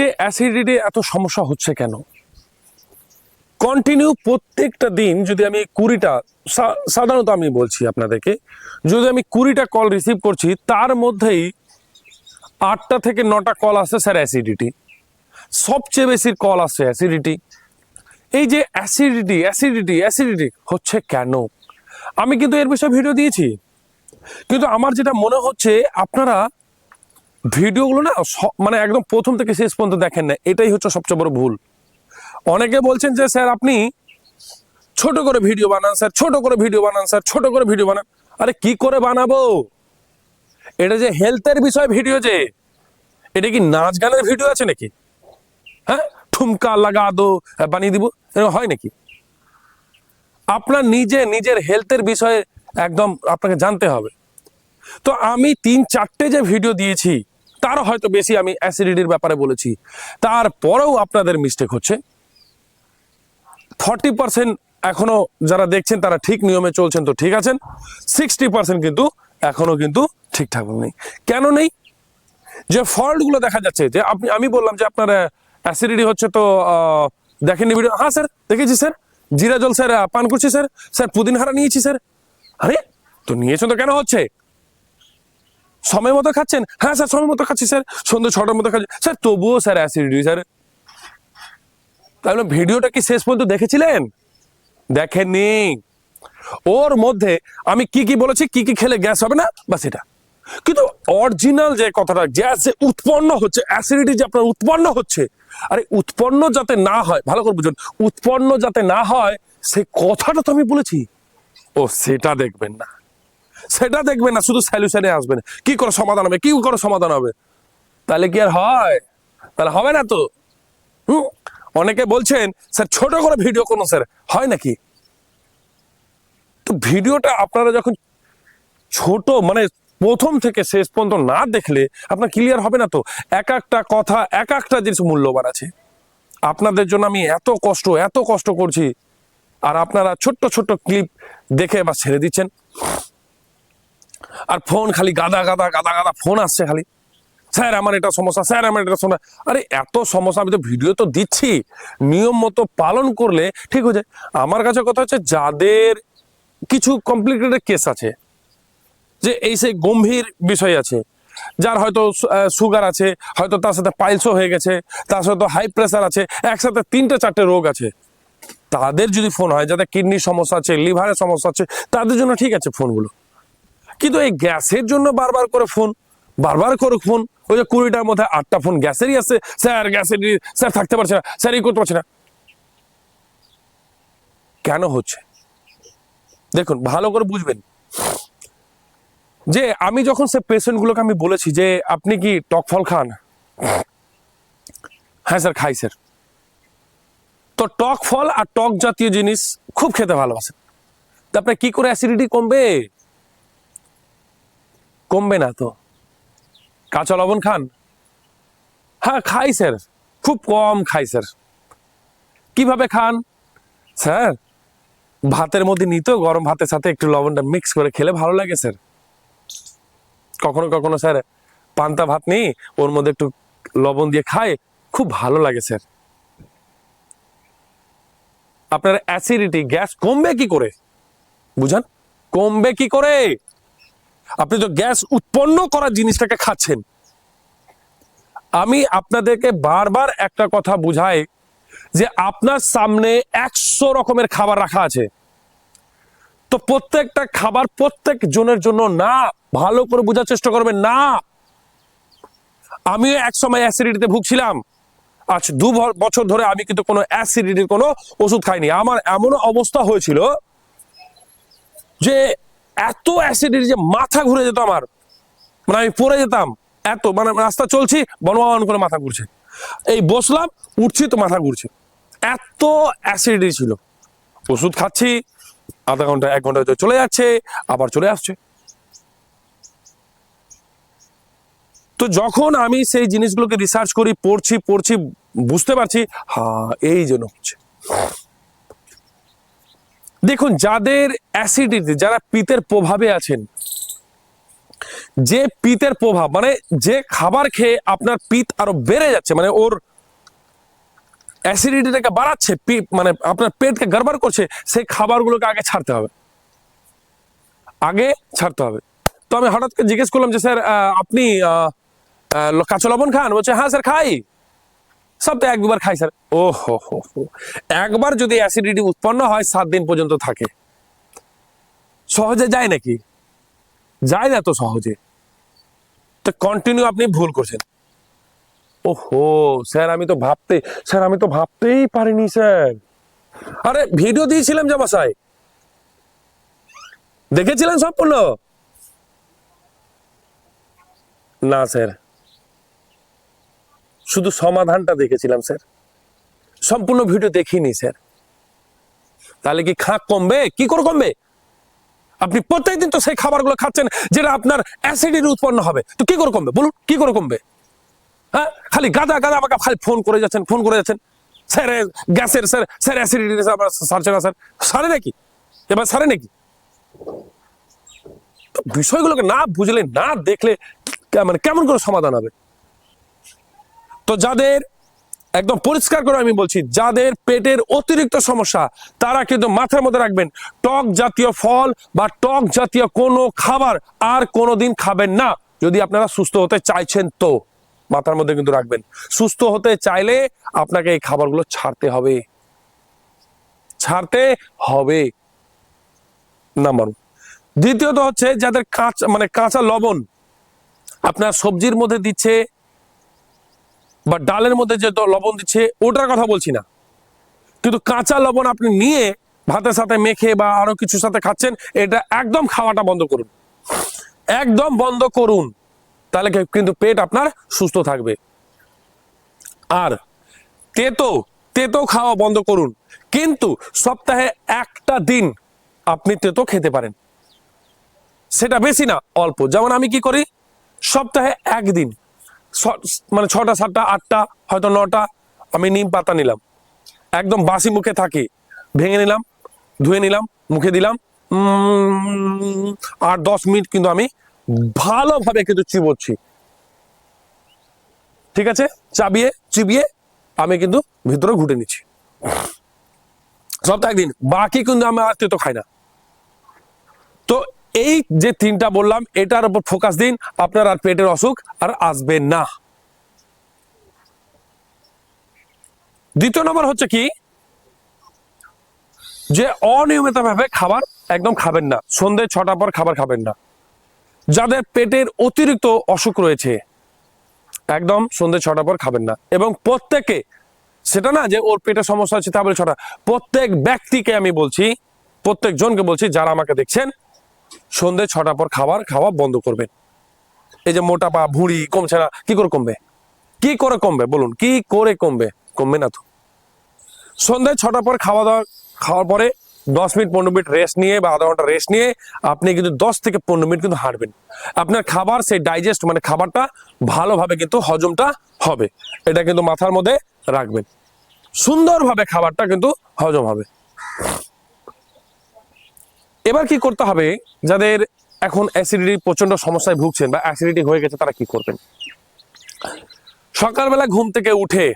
আজকে অ্যাসিডিটি এত সমস্যা হচ্ছে কেন? কন্টিনিউ প্রত্যেকটা দিন যদি আমি কুড়িটা সাধারণত আমি বলছি আপনাদেরকে, যদি আমি কুড়িটা কল রিসিভ করছি, তার মধ্যেই আটটা থেকে নটা কল আসছে স্যার অ্যাসিডিটি সবচেয়ে বেশি কল আসছে অ্যাসিডিটি এই যে অ্যাসিডিটি অ্যাসিডিটি অ্যাসিডিটি হচ্ছে কেন? আমি কিন্তু এর বিষয়ে ভিডিও দিয়েছি। কিন্তু আমার যেটা মনে হচ্ছে, আপনারা ভিডিওগুলো না মানে একদম প্রথম থেকে শেষ পর্যন্ত দেখেন না, এটাই হচ্ছে সবচেয়ে বড় ভুল। অনেকে বলছেন যে, স্যার, আপনি ছোট করে ভিডিও বানান, স্যার, ছোট করে ভিডিও বানান, স্যার, ছোট করে ভিডিও বানান। আরে, কি করে বানাবো? এটা যে হেলথের বিষয় ভিডিও যে, এটা কি নাচ গানের ভিডিও আছে নাকি? হ্যাঁ? ঠুমকা লাগা দো বানিয়ে দিব হয় নাকি? আপনার নিজে, নিজের হেলথের বিষয়ে একদম আপনাকে জানতে হবে। তো আমি তিন চারটে যে ভিডিও দিয়েছি তারও হয়তো বেশি আমি অ্যাসিডিটির ব্যাপারে বলেছি। তারপরেও আপনাদের মিস্টেক হচ্ছে। ফর্টি পার্সেন্ট এখনও যারা দেখছেন, তারা ঠিক নিয়মে চলছেন তো ঠিক আছেন। সিক্সটি পার্সেন্ট কিন্তু এখনও কিন্তু ঠিকঠাক নেই কেন নেই? যে ফল্টগুলো দেখা যাচ্ছে, যে আপনি, আমি বললাম যে আপনার অ্যাসিডিটি হচ্ছে তো দেখেননি ভিডিও হ্যাঁ স্যার, দেখেছি স্যার। জিরা জল স্যার পান করছি স্যার। স্যার পুদিন হারা নিয়েছি স্যার। আরে, তো নিয়েছেন তো কেন হচ্ছে? সময় মতো খাচ্ছেন? হ্যাঁ স্যার, সময় মতো খাচ্ছি স্যার। সন্ধ্যে ছটার মতো খাচ্ছি। স্যার, তবুও স্যার অ্যাসিডিটি স্যার। তাহলে ভিডিওটা কি শেষ পর্যন্ত দেখেছিলেন? দেখেননি। ওর মধ্যে আমি কি কি বলেছি, কি কি খেলে গ্যাস হবে না বা সেটা কিন্তু অরিজিনাল যে কথাটা, গ্যাস যে উৎপন্ন হচ্ছে অ্যাসিডিটি যে আপনার উৎপন্ন হচ্ছে, আরে উৎপন্ন যাতে না হয়, ভালো করে বুঝুন, উৎপন্ন যাতে না হয়, সে কথাটা তো আমি বলেছি। ও, সেটা দেখবেন না। সেটা দেখবেন না, শুধু সলিউশনে আসবেন কি করে সমাধান হবে? কি করে সমাধান হবে? তাহলে কি আর হয়? তাহলে হবে না তো। হুম? অনেকে বলছেন, স্যার, ছোট করে ভিডিও করুন, স্যার। হয় নাকি? তো ভিডিওটা আপনারা যখন ছোট মানে প্রথম থেকে শেষ পর্যন্ত না দেখলে আপনার ক্লিয়ার হবে না তো? এক একটা কথা, এক একটা জিনিস মূল্যবান আছে। আপনাদের জন্য আমি এত কষ্ট এত কষ্ট করছি। আর আপনারা ছোট্ট ছোট্ট ক্লিপ দেখে বা ছেড়ে দিচ্ছেন। আর ফোন খালি গাদা গাদা গাদা গাদা ফোন আসছে খালি। স্যার, আমার এটা সমস্যা, স্যার, আমার এটা সমস্যা। আরে, এত সমস্যা, আমি তো ভিডিও তো দিচ্ছি। নিয়ম মতো পালন করলে ঠিক হয়ে যায়। আমার কাছে কথা হচ্ছে, যাদের কিছু কমপ্লিকেটেড কেস আছে, যে এই সেই গম্ভীর বিষয় আছে, যার হয়তো সুগার আছে, হয়তো তার সাথে পাইলসও হয়ে গেছে, তার সাথে হাই প্রেসার আছে, একসাথে তিনটে চারটে রোগ আছে। তাদের যদি ফোন হয়, যাদের কিডনির সমস্যা আছে লিভারের সমস্যা আছে, তাদের জন্য ঠিক আছে ফোনগুলো কিন্তু এই গ্যাসের জন্য বারবার করে ফোন, বারবার করে ফোন, ওই যে কুড়িটার মধ্যে আটটা ফোন গ্যাসেরই আছে। স্যার গ্যাসের স্যার থাকতে পারছে না, স্যার এই করতে পারছে না। কেন হচ্ছে? দেখুন, ভালো করে বুঝবেন। যে আমি যখন সে পেশেন্টগুলোকে আমি বলেছি যে, আপনি কি টক ফল খান? হ্যাঁ স্যার, খাই স্যার। তো টক ফল আর টক জাতীয় জিনিস খুব খেতে ভালোবাসেন। তা আপনার কি করে অ্যাসিডিটি কমবে? কমবে না তো? কাঁচা লবণ খান? হ্যাঁ খাই স্যার। খুব কম খাই স্যার। কীভাবে খান? স্যার, ভাতের মধ্যে নিত, গরম ভাতের সাথে একটু লবণটা মিক্স করে খেলে ভালো লাগে স্যার। কখনো কখনো স্যার, পান্তা ভাত নেই, ওর মধ্যে একটু লবণ দিয়ে খায়, খুব ভালো লাগে স্যার। আপনার অ্যাসিডিটি গ্যাস কমবে কি করে? বুঝান? কমবে কি করে? আপনি তো গ্যাস উৎপন্ন করার জিনিসটাকে খাচ্ছেন। আমি আপনাদেরকে বারবার একটা কথা বুঝাই যে আপনার সামনে একশো রকমের খাবার রাখা আছে। তো প্রত্যেকটা খাবার প্রত্যেক জনের জন্য না, ভালো করে বোঝার চেষ্টা করবেন না। আমিও এক সময় অ্যাসিডিটিতে ভুগছিলাম। আজ দু বছর ধরে আমি কিন্তু কোনো অ্যাসিডিটির কোনো ওষুধ খাইনি। আমার এমন অবস্থা হয়েছিল যে এত অ্যাসিডিটি যে মাথা ঘুরে যেত আমার। মানে আমি পড়ে যেতাম। এত মানে রাস্তা চলছি বনবান করে মাথা ঘুরছে। এই বসলাম, উঠছি তো মাথা ঘুরছে। এত অ্যাসিডিটি ছিল। ওষুধ খাচ্ছি, আধা ঘণ্টা, এক ঘণ্টা চলে যাচ্ছে, আবার চলে আসছে। তো যখন আমি সেই জিনিসগুলোকে রিসার্চ করি, পড়ছি পড়ছি, বুঝতে পারছি, হা, এই জন্য হচ্ছে। দেখুন, যাদের অ্যাসিডিটি যারা পিতের প্রভাবে আছেন। যে পিতের প্রভাব মানে যে খাবার খেয়ে আপনার পিত আরও বেড়ে যাচ্ছে মানে ওর অ্যাসিডিটিটাকে বাড়াচ্ছে মানে আপনার পেটকে গড়বড় করছে, সেই খাবারগুলোকে আগে ছাড়তে হবে। আগে ছাড়তে হবে। তো আমি হঠাৎ করে জিজ্ঞেস করলাম যে, স্যার আপনি কাঁচা লবণ খান? বলছে হ্যাঁ স্যার, খাই। সপ্তাহে এক দুবার খাই, স্যার। ও হো হো। একবার যদি অ্যাসিডিটি উৎপন্ন হয়, সাত দিন পর্যন্ত থাকে। সহজে যায় নাকি? যায় না তো সহজে। তো কন্টিনিউ আপনি ভুল করছেন। ওহো, স্যার, আমি তো ভাবতে, স্যার, আমি তো ভাবতেই পারিনি, স্যার। আরে ভিডিও দিয়েছিলাম জামাসাই দেখেছিলেন সম্পূর্ণ? না, স্যার। শুধু সমাধানটা দেখেছিলাম, স্যার। সম্পূর্ণ ভিডিও দেখিনি, স্যার। তাহলে কি খাক কমবে? কি করে কমবে? আপনি প্রত্যেকদিন তো সেই খাবারগুলো খাচ্ছেন যেটা আপনার অ্যাসিডিটি উৎপন্ন হবে। তো কি করে কমবে? বলুন, কি করে কমবে? হ্যাঁ? খালি গাদা গাদা আমাকে খালি ফোন করে যাচ্ছেন ফোন করে যাচ্ছেন। স্যার গ্যাসের, স্যার স্যার অ্যাসিডিটি সারছে না, স্যার। সারে নাকি? এবার সারে নাকি? বিষয়গুলোকে না বুঝলে, না দেখলে মানে কেমন করে সমাধান হবে? তো যাদের একদম পরিষ্কার করে আমি বলছি, যাদের পেটের অতিরিক্ত সমস্যা, তারা কিন্তু মাথার মধ্যে রাখবেন, টক জাতীয় ফল বা টক জাতীয় কোনো খাবার আর কোনোদিন খাবেন না। যদি আপনারা সুস্থ হতে চাইছেন তো মাথার মধ্যে কিন্তু রাখবেন। সুস্থ হতে চাইলে আপনাকে এই খাবারগুলো ছাড়তে হবে। ছাড়তে হবে। নাম্বার দ্বিতীয়ত হচ্ছে, যাদের কাঁচা মানে কাঁচা লবণ আপনার সবজির মধ্যে দিচ্ছে বা ডালের মধ্যে যে লবণ দিচ্ছে, ওটার কথা বলছি না। কিন্তু কাঁচা লবণ আপনি নিয়ে ভাতের সাথে মেখে বা আরও কিছুর সাথে খাচ্ছেন, এটা একদম খাওয়াটা বন্ধ করুন। একদম বন্ধ করুন। তাহলে কিন্তু পেট আপনার সুস্থ থাকবে। আর তেতো তেতো খাওয়া বন্ধ করুন। কিন্তু সপ্তাহে একটা দিন আপনি তেতো খেতে পারেন। সেটা বেশি না, অল্প। যেমন আমি কি করি? সপ্তাহে একদিন। মানে ছটা, সাতটা, আটটা, হয়তো নটা, আমি নিম পাতা নিলাম। একদম বাসি মুখে থাকি। ভেঙে নিলাম, ধুয়ে নিলাম, মুখে দিলাম আর দশ মিনিট কিন্তু আমি ভালোভাবে কিন্তু চিবোচ্ছি। ঠিক আছে? চাবিয়ে, চিবিয়ে আমি কিন্তু ভিতরে ঘুটে নিচ্ছি। সপ্তাহে একদিন, বাকি কিন্তু আমি আর তো খাই না। এই যে তিনটা বললাম, এটার উপর ফোকাস দিন, আপনার আর পেটের অসুখ আর আসবে না। দ্বিতীয় নম্বর হচ্ছে কি? যে অনিয়মিত ভাবে খাবার একদম খাবেন না। সন্ধে ছটা পর খাবার খাবেন না। যাদের পেটের অতিরিক্ত অসুখ রয়েছে, একদম সন্ধে ছটা পর খাবেন না। এবং প্রত্যেকে, সেটা না যে ওর পেটে সমস্যা আছে তা বলে ছটা। প্রত্যেক ব্যক্তিকে আমি বলছি প্রত্যেক জনকে বলছি, যারা আমাকে দেখছেন সন্ধে ছটা পর খাবার খাওয়া বন্ধ করবেন এই যে মোটা পা, ভুঁড়ি কমছে না কি করে কমবে? কি করে কমবে বলুন, কি করে কমবে? কমবে না তো। সন্ধ্যায় ছটার পর খাওয়া দাওয়া, খাওয়ার পরে দশ মিনিট, পনেরো মিনিট রেস্ট নিয়ে বা আধা ঘণ্টা রেস্ট নিয়ে আপনি কিন্তু দশ থেকে পনেরো মিনিট কিন্তু হাঁটবেন। আপনার খাবার, সেই ডাইজেস্ট মানে খাবারটা ভালোভাবে কিন্তু হজমটা হবে। এটা কিন্তু মাথার মধ্যে রাখবেন। সুন্দরভাবে খাবারটা কিন্তু হজম হবে। এবার কি করতে হবে? যাদের এখন অ্যাসিডিটি প্রচণ্ড সমস্যায় ভুগছেন বা অ্যাসিডিটি হয়ে গেছে, তারা কি করবেন? সকালবেলা ঘুম থেকে উঠে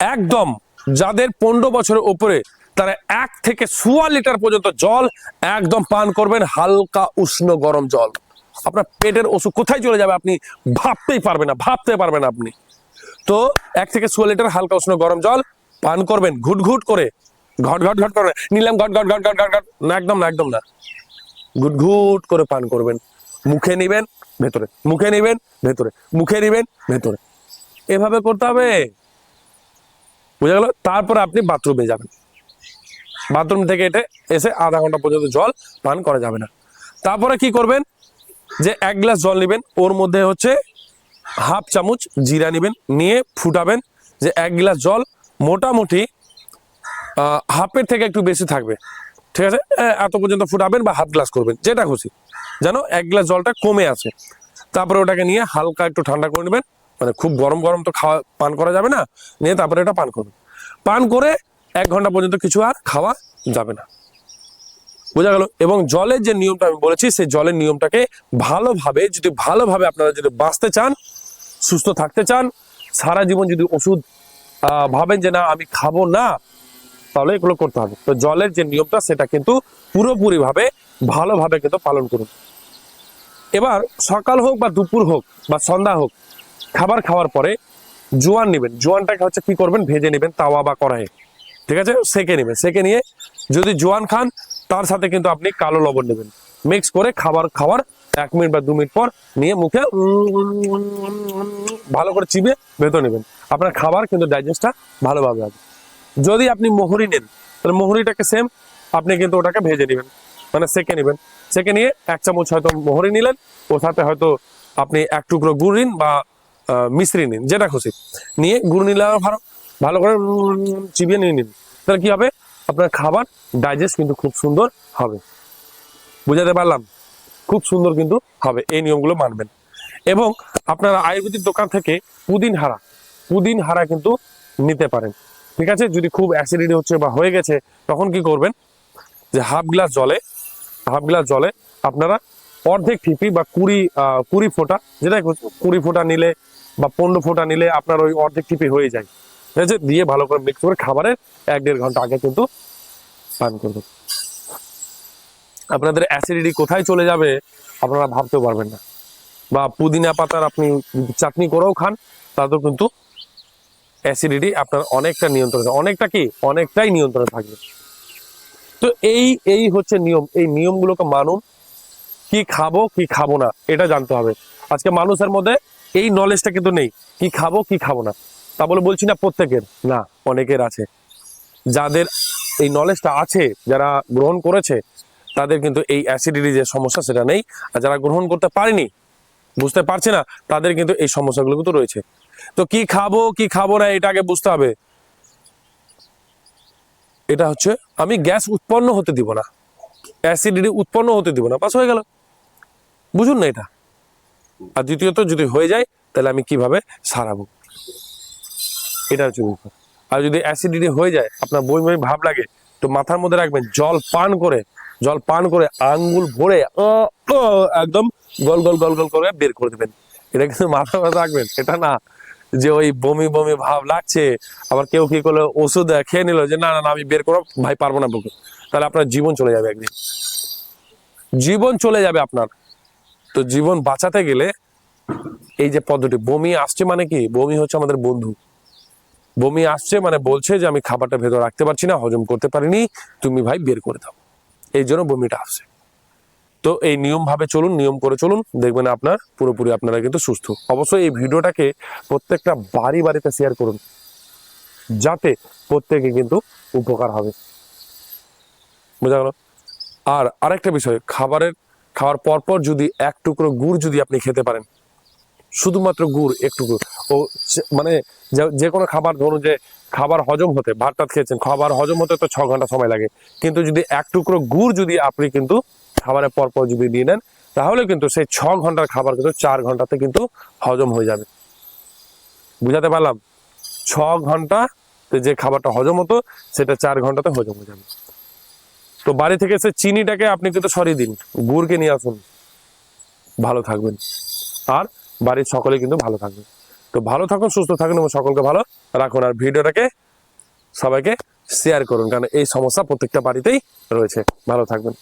একদম যাদের পনেরো বছরের উপরে, তারা এক থেকে সোয়া লিটার পর্যন্ত জল একদম পান করবেন, হালকা উষ্ণ গরম জল। আপনার পেটের ওষুধ কোথায় চলে যাবে আপনি ভাবতেই পারবেন না, ভাবতে পারবেন আপনি। তো এক থেকে সোয়া লিটার হালকা উষ্ণ গরম জল পান করবেন ঘুট ঘুট করে ঘট ঘট ঘট করে। নিলাম, ঘট ঘট ঘট ঘট ঘট ঘট। না, একদম না একদম না। ঘুট ঘুট করে পান করবেন। মুখে নিবেন, ভেতরে। মুখে নিবেন, ভেতরে। মুখে নিবেন, ভেতরে। এভাবে করতে হবে। বুঝা গেল? তারপরে আপনি বাথরুমে যাবেন। বাথরুম থেকে এটে এসে আধা ঘণ্টা পর্যন্ত জল পান করা যাবে না। তারপরে কি করবেন? যে এক গ্লাস জল নেবেন। ওর মধ্যে হচ্ছে হাফ চামচ জিরা নেবেন। নিয়ে ফুটাবেন। যে এক গ্লাস জল মোটামুটি হাফের থেকে একটু বেশি থাকবে। ঠিক আছে? এত পর্যন্ত ফুটাবেন বা হাফ গ্লাস করবেন, যেটা খুশি। যেন এক গ্লাস জলটা কমে আসে তারপরে ওটাকে নিয়ে হালকা একটু ঠান্ডা করে নেবেন। মানে খুব গরম গরম তো খাওয়া, পান করা যাবে না। নিয়ে তারপরে এটা পান করবেন। পান করে এক ঘণ্টা পর্যন্ত কিছু আর খাওয়া যাবে না। বোঝা গেল? এবং জলের যে নিয়মটা আমি বলেছি, সেই জলের নিয়মটাকে ভালোভাবে, যদি ভালোভাবে আপনারা যদি বাঁচতে চান, সুস্থ থাকতে চান, সারা জীবন যদি ওষুধ ভাবেন যে না, আমি খাব না তাহলে এগুলো করতে হবে। তো জলের যে নিয়মটা, সেটা কিন্তু পুরোপুরি ভাবে ভালোভাবে কিন্তু পালন করুন। এবার সকাল হোক বা দুপুর হোক বা সন্ধ্যা হোক, খাবার খাওয়ার পরে জোয়ান নেবেন। জোয়ানটাকে হচ্ছে কি করবেন? ভেজে নেবেন তাওয়া বা কড়াইয়ে। ঠিক আছে? সেকে নেবেন। সেকে নিয়ে যদি জোয়ান খান, তার সাথে কিন্তু আপনি কালো লবণ নেবেন। মিক্স করে খাবার খাওয়ার এক মিনিট বা দু মিনিট পর নিয়ে মুখে ভালো করে চিবে ভেতর নেবেন। আপনার খাবার কিন্তু ডাইজেস্টটা ভালোভাবে হবে। যদি আপনি মোহরি নেন, তাহলে মোহরিটাকে সেম আপনি কিন্তু ওটাকে ভেজে নেবেন মানে সেকে নেবেন। সেকে নিয়ে এক চামচ হয়তো মোহরি নিলেন ওর সাথে হয়তো আপনি এক টুকরো গুড় নিন বা মিশ্রি নিন, যেটা খুশি। নিয়ে গুড় নিলে ভালো ভালো করে চিবিয়ে নিয়ে নিন। তাহলে কি হবে? আপনার খাবার ডাইজেস্ট কিন্তু খুব সুন্দর হবে। বুঝাতে পারলাম? খুব সুন্দর কিন্তু হবে, এই নিয়মগুলো মানবেন। এবং আপনারা আয়ুর্বেদিক দোকান থেকে পুদিন হারা পুদিন হারা কিন্তু নিতে পারেন। ঠিক আছে? যদি খুব অ্যাসিডিটি হচ্ছে বা হয়ে গেছে তখন কি করবেন? যে হাফ গ্লাস জলে হাফ গ্লাস জলে আপনারা অর্ধেক ঠিপি বা কুড়ি কুড়ি ফোঁটা খুশি, কুড়ি ফোঁটা নিলে বা পনেরো ফোঁটা নিলে আপনার ওই অর্ধেক ঠিপি হয়ে যায়। ঠিক আছে? দিয়ে ভালো করে মিক্স করে খাবারের এক দেড় ঘণ্টা আগে কিন্তু পান করবেন। আপনাদের অ্যাসিডিটি কোথায় চলে যাবে আপনারা ভাবতেও পারবেন না। বা পুদিনা পাতার আপনি চাটনি করেও খান তাতেও কিন্তু অ্যাসিডিটি আপনার অনেকটা নিয়ন্ত্রণে অনেকটা কি? অনেকটাই নিয়ন্ত্রণে থাকবে। তো এই এই হচ্ছে নিয়ম। এই নিয়মগুলোকে মানুন কি খাব কি খাব না, এটা জানতে হবে। আজকে মানুষের মধ্যে এই নলেজটা কিন্তু নেই। কি খাব কি খাব না। তা বলে বলছি না প্রত্যেকের। না, অনেকের আছে। যাদের এই নলেজটা আছে, যারা গ্রহণ করেছে, তাদের কিন্তু এই অ্যাসিডিটি যে সমস্যা, সেটা নেই। আর যারা গ্রহণ করতে পারেনি, বুঝতে পারছে না, তাদের কিন্তু এই সমস্যাগুলো কিন্তু রয়েছে। তো কি খাব কি খাব না, এটা আগে বুঝতে হবে। এটা হচ্ছে, আমি গ্যাস উৎপন্ন হতে দিব না। অ্যাসিডিটি উৎপন্ন হতে দিব না। পাস হয়ে গেল। বুঝুন না এটা। আর দ্বিতীয়ত, যদি হয়ে যায়, তাহলে আমি কীভাবে সারাবো? এটা হচ্ছে আর যদি অ্যাসিডিটি হয়ে যায়, আপনার বই বই ভাব লাগে, তো মাথার মধ্যে রাখবেন, জল পান করে, জল পান করে আঙ্গুল ভরে একদম গল গল গল গল করে বের করে দেবেন। এটা কিন্তু মাথা মধ্যে রাখবেন, এটা না। যে ওই বমি বমি ভাব লাগছে, আবার কেউ কি করল ওষুধ খেয়ে নিল যে, না না আমি বের করো ভাই, পারব না বলতে তাহলে আপনার জীবন চলে যাবে একদিন। জীবন চলে যাবে আপনার। তো জীবন বাঁচাতে গেলে এই যে পদ্ধতি, বমি আসছে মানে কি? বমি হচ্ছে আমাদের বন্ধু। বমি আসছে মানে বলছে যে, আমি খাবারটা ভেতর রাখতে পারছি না, হজম করতে পারিনি, তুমি ভাই বের করে দাও। এই জন্য বমিটা আসছে। তো এই নিয়ম ভাবে চলুন, নিয়ম করে চলুন, দেখবেন আপনার পুরোপুরি আপনারা কিন্তু সুস্থ। অবশ্যই এই ভিডিওটাকে প্রত্যেকটা বাড়ি বাড়িতে শেয়ার করুন, যাতে প্রত্যেকে কিন্তু উপকার হবে। বোঝা গেল? আর আরেকটা বিষয়, খাবারের, খাওয়ার পরপর যদি এক টুকরো গুড় যদি আপনি খেতে পারেন, শুধুমাত্র গুড় একটুকু ও মানে যে কোনো খাবার ধরুন যে, খাবার হজম হতে ভাত টাত খেয়েছেন, খাবার হজম হতে তো ছ ঘণ্টা সময় লাগে। কিন্তু যদি এক টুকরো গুড় যদি আপনি কিন্তু খাবারের পরপর যদি দিয়ে নেন তাহলে কিন্তু সেই ছ ঘণ্টার খাবার কিন্তু চার ঘন্টাতে কিন্তু হজম হয়ে যাবে। বুঝাতে পারলাম? ছ ঘণ্টা যে খাবারটা হজম হতো, সেটা চার ঘন্টাতে হজম হয়ে যাবে। তো বাড়ি থেকে সে চিনিটাকে আপনি কিন্তু সরিয়ে দিন, গুড়কে নিয়ে আসুন। ভালো থাকবেন। আর বাড়ির সকলে কিন্তু ভালো থাকবেন। তো ভালো থাকুন, সুস্থ থাকুন এবং সকলকে ভালো রাখুন। আর ভিডিওটাকে সবাইকে শেয়ার করুন, কারণ এই সমস্যা প্রত্যেকটা বাড়িতেই রয়েছে। ভালো থাকবেন।